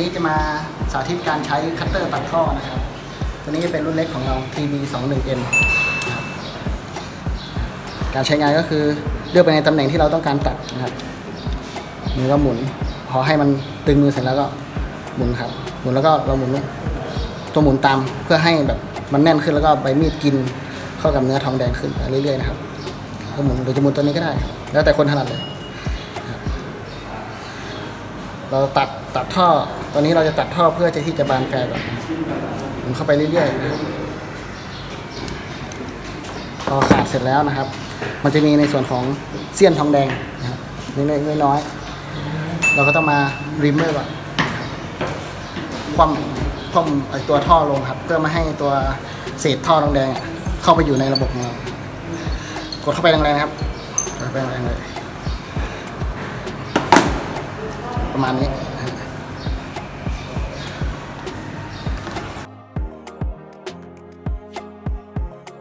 นี้จะมาสาธิตการใช้คัตเตอร์ตัดท่อนะครับ ตัวนี้จะเป็นรุ่นเล็กของเรา TB 2 1 N นะครับการใช้งานก็คือเลือกไปในตำแหน่งที่เราต้องการตัดนะครับมือก็หมุน พอให้มันตึงมือเสร็จแล้วก็หมุนครับ หมุนแล้วก็เราหมุนตัวหมุนตามเพื่อให้แบบมันแน่นขึ้นแล้วก็ใบมีดกินเข้ากับเนื้อทองแดงขึ้นเรื่อยๆนะครับก็หมุนหรือจะหมุนตัวนี้ก็ได้ แล้วแต่คนถนัดเลย เราตัดตัดท่อ ตอนนี้เราจะตัดท่อเพื่อจะที่จะบานแฟร์ก่อนมุนเข้าไปเรื่อยๆพอขาดเสร็จแล้วนะครับ มันจะมีในส่วนของเสี้ยนทองแดงนะครับเล็กๆน้อยๆเราก็ต้องมาริมเมอร์ก่อนคว่ำคว่ำไอตัวท่อลงครับ เพื่อไม่ให้ตัวเศษท่อทองแดงเข้าไปอยู่ในระบบของเรากดเข้าไปแรงๆนะครับกดเข้าไปแรงๆเลย ประมาณนี้